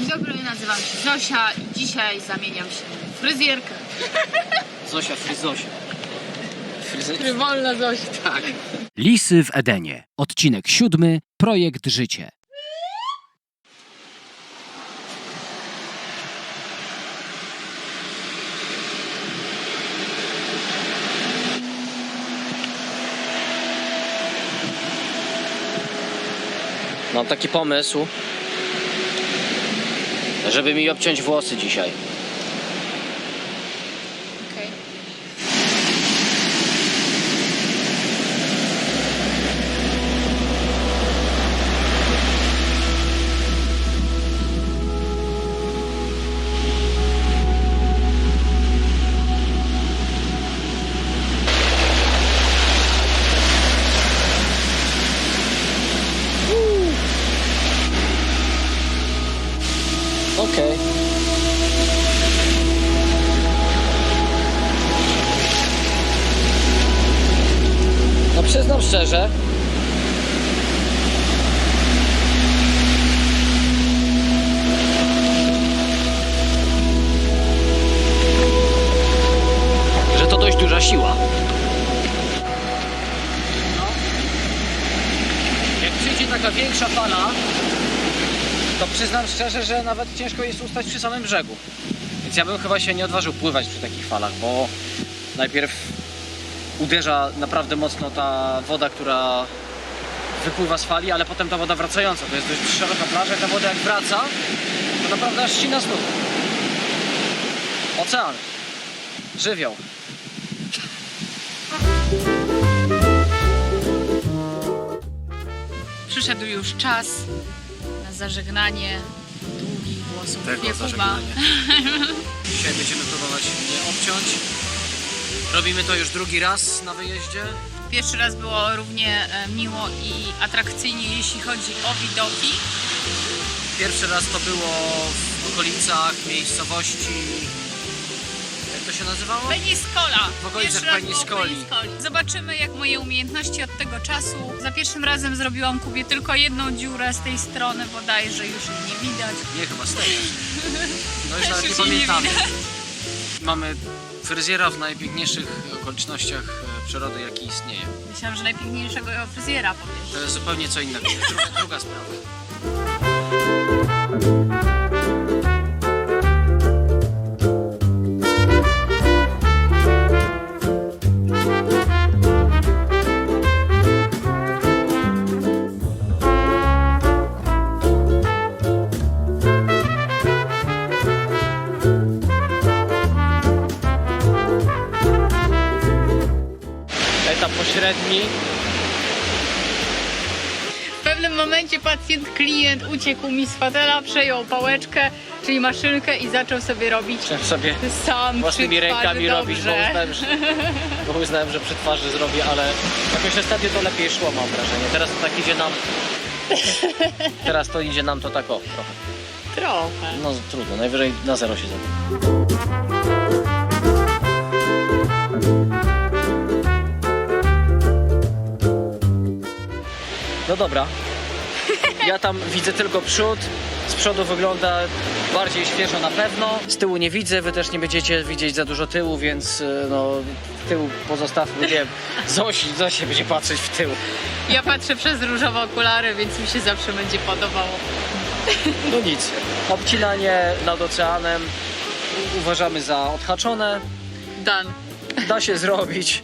Dzień dobry, nazywam się Zosia i dzisiaj zamieniam się w fryzjerkę. Zosia Fryzosia. Fryzosia? Frywolna Zosia. Tak. Lisy w Edenie. Odcinek siódmy. Projekt Życie. Mam taki pomysł, żeby mi obciąć włosy dzisiaj. Że to dość duża siła. Jak przyjdzie taka większa fala, to przyznam szczerze, że nawet ciężko jest ustać przy samym brzegu. Więc ja bym chyba się nie odważył pływać przy takich falach, bo najpierw uderza naprawdę mocno ta woda, która wypływa z fali, ale potem ta woda wracająca. To jest dość szeroka plaża i ta woda jak wraca, to naprawdę aż ścina stóp. Ocean. Żywioł. Przyszedł już czas na zażegnanie długich włosów Tego Jakuba. Dzisiaj będziemy próbować je obciąć. Robimy to już drugi raz na wyjeździe. Pierwszy raz było równie e, miło i atrakcyjnie, jeśli chodzi o widoki. Pierwszy raz to było w okolicach miejscowości. Jak to się nazywało? Peniscola. W okolicach. Peniscoli. Zobaczymy, jak moje umiejętności od tego czasu. Za pierwszym razem zrobiłam Kubie tylko jedną dziurę z tej strony bodajże, już jej nie widać. Nie, chyba z tej. No już Też nawet nie pamiętamy. Mamy fryzjera w najpiękniejszych okolicznościach e, przyrody, jaki istnieje. Myślałam, że najpiękniejszego fryzjera powiesz. To jest zupełnie co innego. Druga, druga sprawa. Pacjent, klient uciekł mi z fotela, przejął pałeczkę, czyli maszynkę i zaczął sobie robić Chciałem sobie sam własnymi przy twarzy rękami robić, bo dobrze. uznałem, że, bo uznałem, że przy twarzy zrobię, ale jakoś ostatnio to lepiej szło, mam wrażenie. Teraz to tak idzie nam. Teraz to idzie nam to tak o trochę. Trochę. No trudno, najwyżej na zero się zrobi. No dobra. Ja tam widzę tylko przód. Z przodu wygląda bardziej świeżo na pewno. Z tyłu nie widzę, wy też nie będziecie widzieć za dużo tyłu, więc y, no tył pozostawmy, nie wiem, Zosi, Zosi będzie patrzeć w tył. Ja patrzę przez różowe okulary, więc mi się zawsze będzie podobało. No nic. Obcinanie nad oceanem uważamy za odhaczone. Dan. Da się zrobić.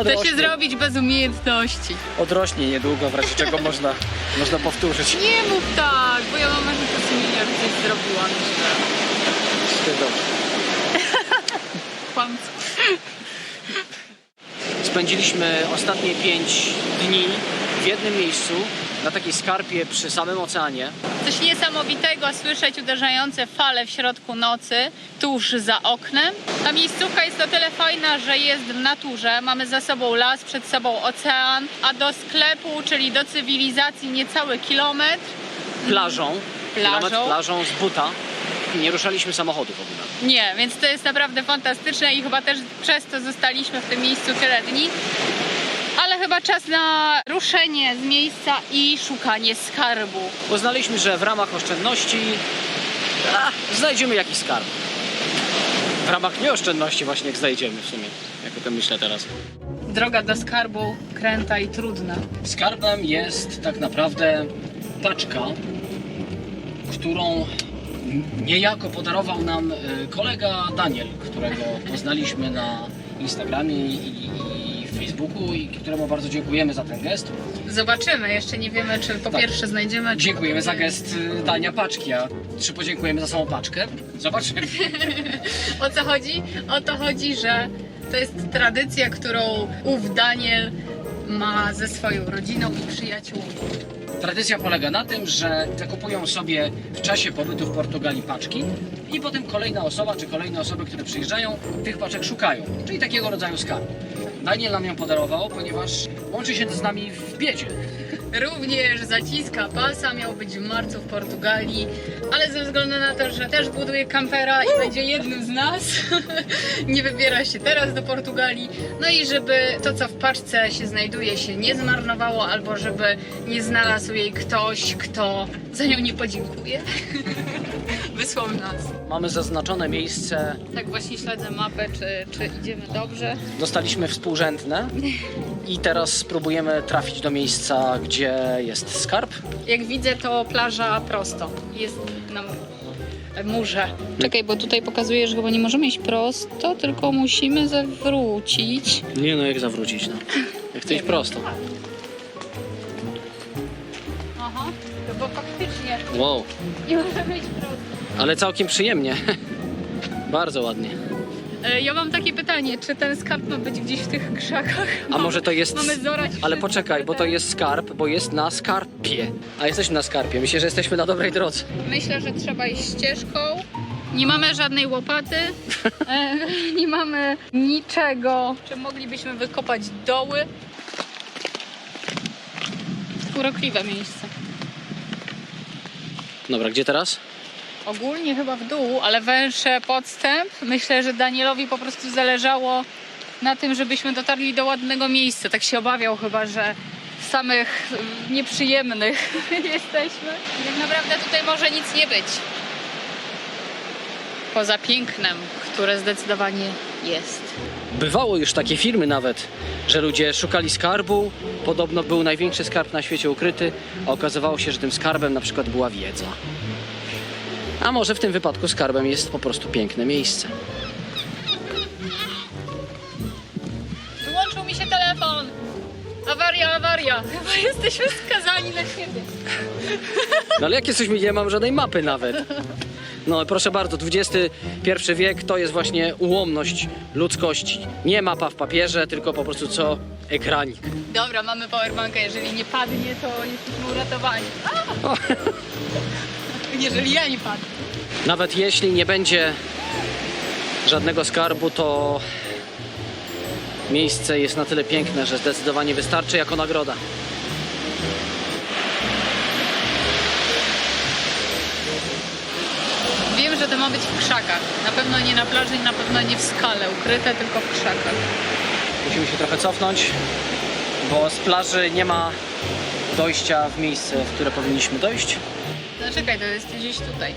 Odrośnie, się zrobić bez umiejętności. odrośnie niedługo, w razie czego można, można powtórzyć. Nie mów tak, bo ja mam że sumienia, że coś zrobiłam dobrze. Kłamstwo. Spędziliśmy ostatnie pięć dni w jednym miejscu, na takiej skarpie przy samym oceanie. Coś niesamowitego słyszeć uderzające fale w środku nocy, tuż za oknem. Ta miejscówka jest o tyle fajna, że jest w naturze. Mamy za sobą las, przed sobą ocean, a do sklepu, czyli do cywilizacji niecały kilometr. Plażą. Plażą. Kilometr plażą z buta. I nie ruszaliśmy samochodu w ogóle. Nie, więc to jest naprawdę fantastyczne i chyba też przez to zostaliśmy w tym miejscu tyle dni. Chyba czas na ruszenie z miejsca i szukanie skarbu. Uznaliśmy, że w ramach oszczędności a, znajdziemy jakiś skarb. W ramach nieoszczędności właśnie jak znajdziemy w sumie, jak o tym myślę teraz. Droga do skarbu kręta i trudna. Skarbem jest tak naprawdę paczka, którą niejako podarował nam e, kolega Daniel, którego poznaliśmy na Instagramie i, i Facebooku i któremu bardzo dziękujemy za ten gest. Zobaczymy, jeszcze nie wiemy, czy po Tak. pierwsze znajdziemy. Czy Dziękujemy za gest y, dania paczki, a czy podziękujemy za samą paczkę? Zobaczymy. O co chodzi? O to chodzi, że to jest tradycja, którą ów Daniel ma ze swoją rodziną i przyjaciółmi. Tradycja polega na tym, że zakupują sobie w czasie pobytu w Portugalii paczki i potem kolejna osoba czy kolejne osoby, które przyjeżdżają, tych paczek szukają, czyli takiego rodzaju skarb. Daniel nam ją podarował, ponieważ łączy się z nami w biedzie. Również zaciska pasa, miał być w marcu w Portugalii, ale ze względu na to, że też buduje kampera i będzie jednym z nas, nie wybiera się teraz do Portugalii. No i żeby to, co w paczce się znajduje, się nie zmarnowało, albo żeby nie znalazł jej ktoś, kto za nią nie podziękuje. Wysłał nas. Mamy zaznaczone miejsce, Tak właśnie śledzę mapę, czy, czy idziemy dobrze. dostaliśmy współrzędne i teraz spróbujemy trafić do miejsca, gdzie jest skarb. Jak widzę, to plaża prosto. Jest na murze. Czekaj, bo tutaj pokazuje, że chyba nie możemy iść prosto, tylko musimy zawrócić. Nie no, jak zawrócić, no. Jak to iść prosto. Aha, to bo faktycznie Wow, nie możemy iść prosto. Ale całkiem przyjemnie. Bardzo ładnie. E, Ja mam takie pytanie, czy ten skarb ma być gdzieś w tych krzakach? A może to jest... Mamy zorać Ale poczekaj, bo to ten- jest skarb, bo jest na skarpie. A jesteśmy na skarpie. Myślę, że jesteśmy na dobrej drodze. Myślę, że trzeba iść ścieżką. Nie mamy żadnej łopaty, e, nie mamy niczego. Czy moglibyśmy wykopać doły? Urokliwe miejsce. Dobra, gdzie teraz? Ogólnie chyba w dół, ale węższy podstęp. Myślę, że Danielowi po prostu zależało na tym, żebyśmy dotarli do ładnego miejsca. Tak się obawiał chyba, że w samych nieprzyjemnych jesteśmy. I tak naprawdę tutaj może nic nie być. Poza pięknem, które zdecydowanie jest. Bywało już takie filmy nawet, że ludzie szukali skarbu. Podobno był największy skarb na świecie ukryty, a okazywało się, że tym skarbem na przykład była wiedza. A może w tym wypadku skarbem jest po prostu piękne miejsce. Wyłączył mi się telefon! Awaria, awaria! Chyba jesteśmy skazani na siebie. No ale jak jesteśmy, nie mam żadnej mapy nawet. No proszę bardzo, XXI wiek to jest właśnie ułomność ludzkości. Nie mapa w papierze, tylko po prostu co? Ekranik. Dobra, mamy powerbanka. Jeżeli nie padnie, to jesteśmy uratowani. A! Jeżeli ja nie padnę. Nawet jeśli nie będzie żadnego skarbu, to miejsce jest na tyle piękne, że zdecydowanie wystarczy jako nagroda. Wiem, że to ma być w krzakach. Na pewno nie na plaży i na pewno nie w skale ukryte, tylko w krzakach. Musimy się trochę cofnąć, bo z plaży nie ma dojścia w miejsce, w które powinniśmy dojść. No czekaj, to jest gdzieś tutaj.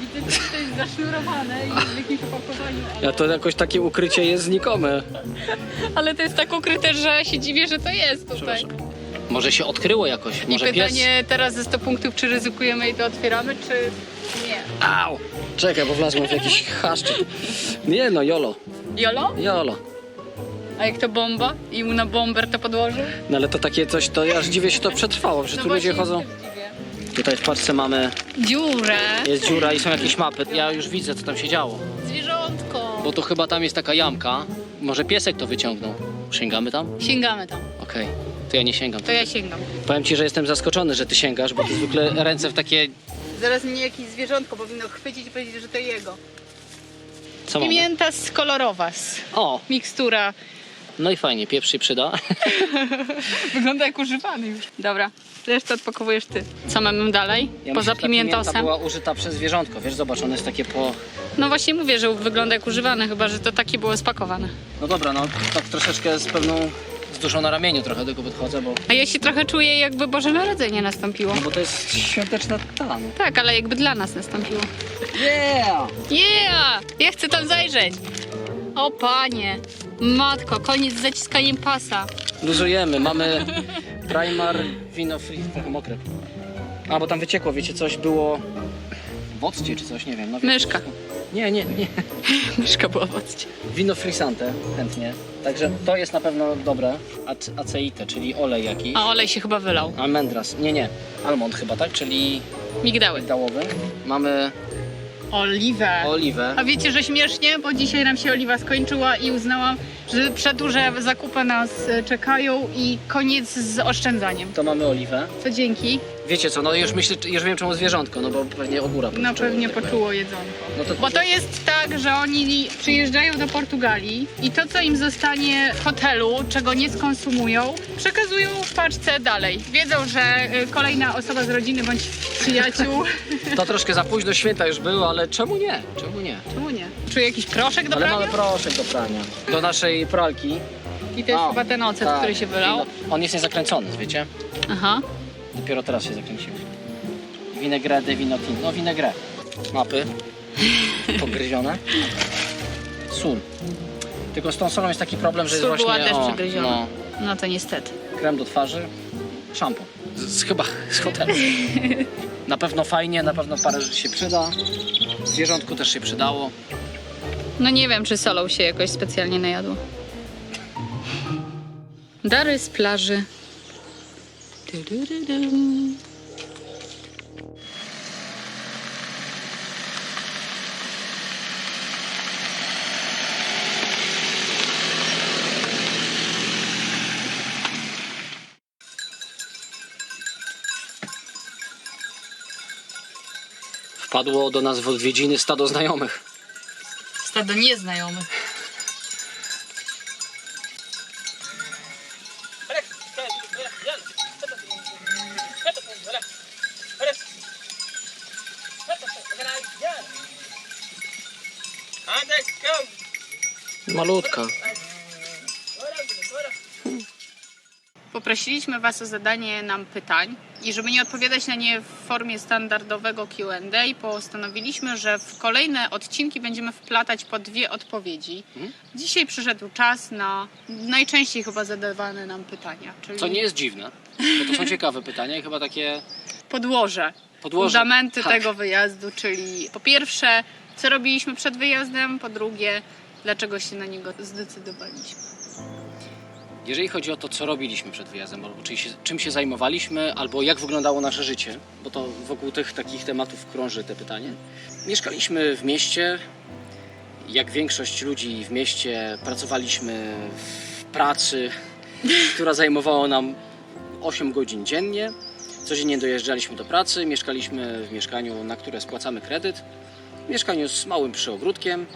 Widzę, że to jest zasznurowane i w jakimś opakowaniu, ale... A to jakoś takie ukrycie jest znikome. ale to jest tak ukryte, że się dziwię, że to jest tutaj. Może się odkryło jakoś, I może pytanie teraz ze 100 punktów, czy ryzykujemy i to otwieramy, czy nie? Au! Czekaj, bo wlazłem w jakiś chaszczyk. Nie no, jolo, Jolo? jolo. A jak to bomba? I mu na bomber to podłożył? No ale to takie coś, to ja aż dziwię się to przetrwało, że tu ludzie No właśnie, chodzą. Tutaj w paczce mamy, Dziurę. jest dziura i są jakieś mapy. Ja już widzę, co tam się działo. Zwierzątko. Bo to chyba tam jest taka jamka. Może piesek to wyciągnął. Sięgamy tam? Sięgamy tam. Okej. To ja nie sięgam. To ja sięgam. Powiem ci, że jestem zaskoczony, że ty sięgasz, bo ty zwykle ręce w takie... Zaraz mnie jakieś zwierzątko powinno chwycić i powiedzieć, że to jego. Co mamy? Pimienta z kolorowas. O, Mikstura. No i fajnie, pieprz się przyda. Wygląda jak używany już. Dobra. Resztę odpakowujesz ty. Co mamy dalej? Ja Poza myślę, że ta pimienta pimientosem. była użyta przez zwierzątko, wiesz, zobacz, one jest takie po... No właśnie mówię, że wygląda jak używane, chyba że to takie było spakowane. No dobra, no tak troszeczkę z pewną... z duszą na ramieniu trochę do tego podchodzę, bo... A ja się trochę czuję, jakby Boże Narodzenie nastąpiło. No bo to jest świąteczna tan. Tak, ale jakby dla nas nastąpiło. Yeah! Yeah! Ja chcę tam zajrzeć. O panie. Matko, koniec z zaciskaniem pasa. Luzujemy, mamy Primar Wino Free, mokre. A, bo tam wyciekło, wiecie, coś było... W occie czy coś, nie wiem. No, wiecie, Myszka. Nie, nie, nie. Myszka była w occie. Wino frisante, chętnie. Także to jest na pewno dobre. Ac- Aceite, czyli olej jakiś. A olej się chyba wylał. Almendras, nie, nie. Almond chyba, tak? Czyli Migdały. migdałowy. Mamy Oliwę. oliwę. A wiecie, że śmiesznie, bo dzisiaj nam się oliwa skończyła i uznałam, że przedłuże zakupy nas e, czekają i koniec z oszczędzaniem. To mamy oliwę. To dzięki. Wiecie co, no już myślę, już wiem czemu zwierzątko, no bo pewnie ogóra No poczuło, pewnie tak powiem. poczuło jedzonko. No to, Bo to jest tak, że oni przyjeżdżają do Portugalii i to, co im zostanie w hotelu, czego nie skonsumują, przekazują w paczce dalej. Wiedzą, że y, kolejna osoba z rodziny bądź przyjaciół. to troszkę za późno, święta już było, ale czemu nie? Czemu nie? Czemu nie? Czuję jakiś proszek do ale prania? mamy proszek do prania. Do naszej pralki. I to jest A, chyba ten ocet, tak. który się wylał. Wino- On jest niezakręcony, wiecie? Aha. Dopiero teraz się zakręcił. Vinaigrette de vino tinto. No vinaigrette. Mapy. Pogryzione. Sól. Tylko z tą solą jest taki problem, że Sól jest była właśnie... też o, przegryziona. No, No to niestety. krem do twarzy, szampon. Z, z, chyba z hotelu. na pewno fajnie, na pewno parę rzeczy się przyda. Zwierzątku też się przydało. No nie wiem, czy solą się jakoś specjalnie najadło. Dary z plaży. Wpadło do nas w odwiedziny stado znajomych. Stado nieznajomych. Malutka. Poprosiliśmy Was o zadanie nam pytań i żeby nie odpowiadać na nie w formie standardowego Q&A, postanowiliśmy, że w kolejne odcinki będziemy wplatać po dwie odpowiedzi. Mhm. Dzisiaj przyszedł czas na najczęściej chyba zadawane nam pytania, czyli Co nie jest dziwne, bo to są ciekawe pytania i chyba takie podłoże, podłoże. fundamenty Tak. tego wyjazdu, czyli po pierwsze, co robiliśmy przed wyjazdem, po drugie, dlaczego się na niego zdecydowaliśmy. Jeżeli chodzi o to, co robiliśmy przed wyjazdem, albo czym się, czym się zajmowaliśmy, albo jak wyglądało nasze życie, bo to wokół tych takich tematów krąży te pytanie. Mieszkaliśmy w mieście, jak większość ludzi w mieście, pracowaliśmy w pracy, która zajmowała nam 8 godzin dziennie. Codziennie dojeżdżaliśmy do pracy, mieszkaliśmy w mieszkaniu, na które spłacamy kredyt. W mieszkaniu z małym przyogródkiem,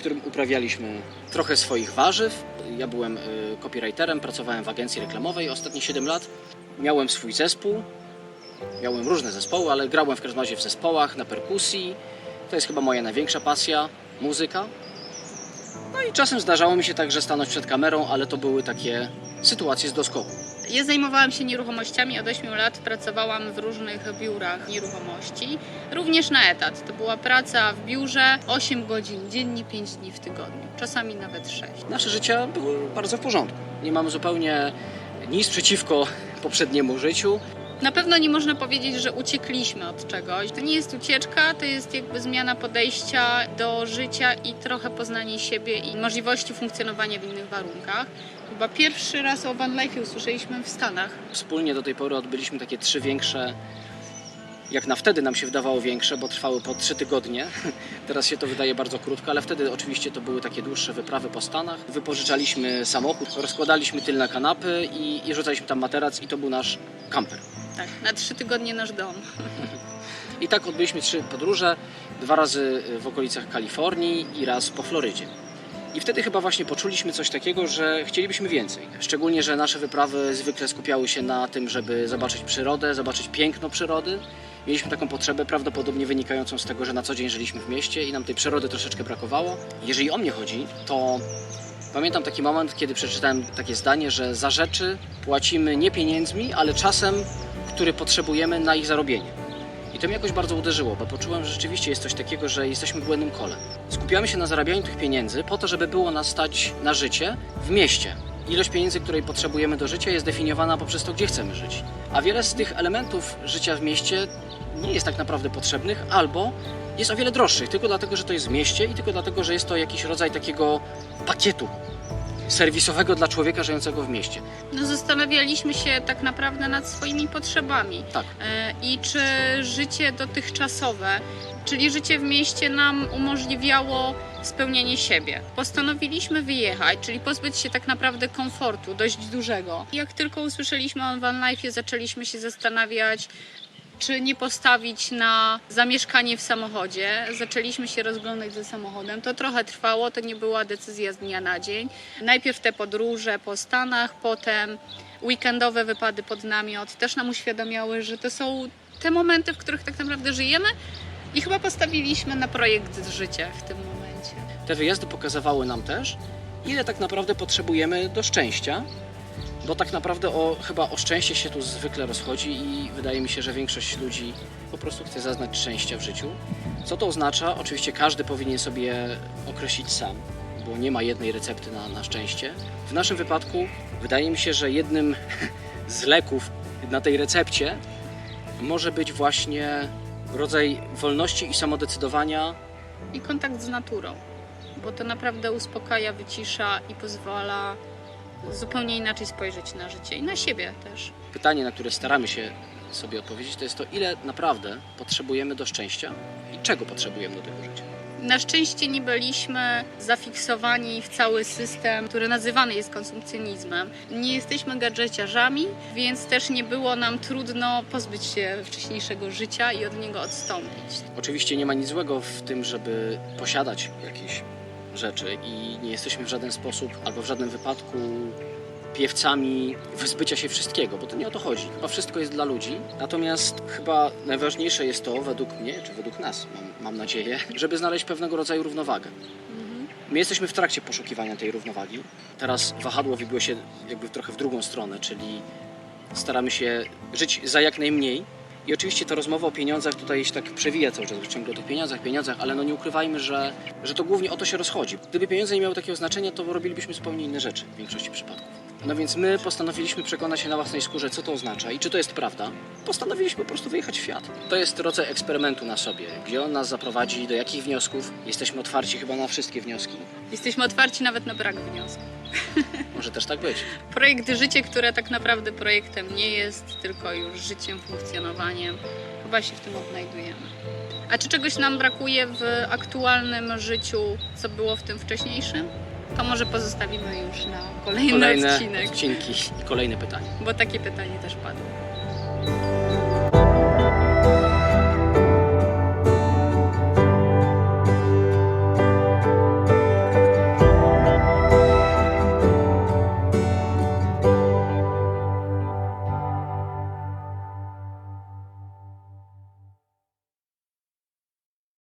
którym uprawialiśmy trochę swoich warzyw. Ja byłem y, copywriterem, pracowałem w agencji reklamowej ostatnie 7 lat. Miałem swój zespół, miałem różne zespoły, ale grałem w każdym razie w zespołach, na perkusji. To jest chyba moja największa pasja, muzyka. No i czasem zdarzało mi się także stanąć przed kamerą, ale to były takie sytuacje z doskoku. Ja zajmowałam się nieruchomościami od 8 lat, pracowałam w różnych biurach nieruchomości, również na etat. To była praca w biurze 8 godzin dziennie, 5 dni w tygodniu, czasami nawet 6. Nasze życia były bardzo w porządku. Nie mamy zupełnie nic przeciwko poprzedniemu życiu. Na pewno nie można powiedzieć, że uciekliśmy od czegoś. To nie jest ucieczka, to jest jakby zmiana podejścia do życia i trochę poznanie siebie i możliwości funkcjonowania w innych warunkach. Chyba pierwszy raz o Van Life usłyszeliśmy w Stanach. Wspólnie do tej pory odbyliśmy takie trzy większe, jak na wtedy nam się wydawało większe, bo trwały po trzy tygodnie. Teraz się to wydaje bardzo krótko, ale wtedy oczywiście to były takie dłuższe wyprawy po Stanach. Wypożyczaliśmy samochód, rozkładaliśmy tylne kanapy i, i rzucaliśmy tam materac i to był nasz kamper. Tak, na trzy tygodnie nasz dom. I tak odbyliśmy trzy podróże, dwa razy w okolicach Kalifornii i raz po Florydzie. I wtedy chyba właśnie poczuliśmy coś takiego, że chcielibyśmy więcej. Szczególnie, że nasze wyprawy zwykle skupiały się na tym, żeby zobaczyć przyrodę, zobaczyć piękno przyrody. Mieliśmy taką potrzebę, prawdopodobnie wynikającą z tego, że na co dzień żyliśmy w mieście i nam tej przyrody troszeczkę brakowało. Jeżeli o mnie chodzi, to pamiętam taki moment, kiedy przeczytałem takie zdanie, że za rzeczy płacimy nie pieniędzmi, ale czasem, który potrzebujemy na ich zarobienie. I to mnie jakoś bardzo uderzyło, bo poczułem, że rzeczywiście jest coś takiego, że jesteśmy błędnym kole. Skupiamy się na zarabianiu tych pieniędzy po to, żeby było nas stać na życie w mieście. Ilość pieniędzy, której potrzebujemy do życia jest definiowana poprzez to, gdzie chcemy żyć. A wiele z tych elementów życia w mieście nie jest tak naprawdę potrzebnych albo jest o wiele droższych, tylko dlatego, że to jest w mieście i tylko dlatego, że jest to jakiś rodzaj takiego pakietu serwisowego dla człowieka żyjącego w mieście. No zastanawialiśmy się tak naprawdę nad swoimi potrzebami. Tak. E, I czy życie dotychczasowe, czyli życie w mieście nam umożliwiało spełnienie siebie. Postanowiliśmy wyjechać, czyli pozbyć się tak naprawdę komfortu dość dużego. Jak tylko usłyszeliśmy o Van Life, zaczęliśmy się zastanawiać, czy nie postawić na zamieszkanie w samochodzie. Zaczęliśmy się rozglądać za samochodem. To trochę trwało, to nie była decyzja z dnia na dzień. Najpierw te podróże po Stanach, potem weekendowe wypady pod namiot też nam uświadamiały, że to są te momenty, w których tak naprawdę żyjemy i chyba postawiliśmy na projekt życia w tym momencie. Te wyjazdy pokazywały nam też, ile tak naprawdę potrzebujemy do szczęścia, bo tak naprawdę o, chyba o szczęście się tu zwykle rozchodzi i wydaje mi się, że większość ludzi po prostu chce zaznać szczęścia w życiu. Co to oznacza? Oczywiście każdy powinien sobie określić sam, bo nie ma jednej recepty na, na szczęście. W naszym wypadku wydaje mi się, że jednym z leków na tej recepcie może być właśnie rodzaj wolności i samodecydowania I kontakt z naturą, bo to naprawdę uspokaja, wycisza i pozwala zupełnie inaczej spojrzeć na życie i na siebie też. pytanie, na które staramy się sobie odpowiedzieć, to jest to, ile naprawdę potrzebujemy do szczęścia i czego potrzebujemy do tego życia. Na szczęście nie byliśmy zafiksowani w cały system, który nazywany jest konsumpcjonizmem. Nie jesteśmy gadżeciarzami, więc też nie było nam trudno pozbyć się wcześniejszego życia i od niego odstąpić. Oczywiście nie ma nic złego w tym, żeby posiadać jakieś rzeczy i nie jesteśmy w żaden sposób albo w żadnym wypadku piewcami wyzbycia się wszystkiego, bo to nie o to chodzi. Chyba wszystko jest dla ludzi. Natomiast chyba najważniejsze jest to, według mnie, czy według nas, mam, mam nadzieję, żeby znaleźć pewnego rodzaju równowagę. My jesteśmy w trakcie poszukiwania tej równowagi. Teraz wahadło wibiło się jakby trochę w drugą stronę, czyli staramy się żyć za jak najmniej. I oczywiście ta rozmowa o pieniądzach tutaj się tak przewija cały czas, ciągle o tych pieniądzach, pieniądzach, ale no nie ukrywajmy, że, że to głównie o to się rozchodzi. Gdyby pieniądze nie miały takiego znaczenia, to robilibyśmy zupełnie inne rzeczy w większości przypadków. No więc my postanowiliśmy przekonać się na własnej skórze, co to oznacza i czy to jest prawda. Postanowiliśmy po prostu wyjechać w świat. To jest rodzaj eksperymentu na sobie, gdzie on nas zaprowadzi, do jakich wniosków. Jesteśmy otwarci chyba na wszystkie wnioski. Jesteśmy otwarci nawet na brak wniosku. Może też tak być. Projekt życie, które tak naprawdę projektem nie jest, tylko już życiem, funkcjonowaniem. Chyba się w tym odnajdujemy. A czy czegoś nam brakuje w aktualnym życiu, co było w tym wcześniejszym? To może pozostawimy już na kolejny Kolejne odcinek, odcinki i kolejne pytanie. bo takie pytanie też padło.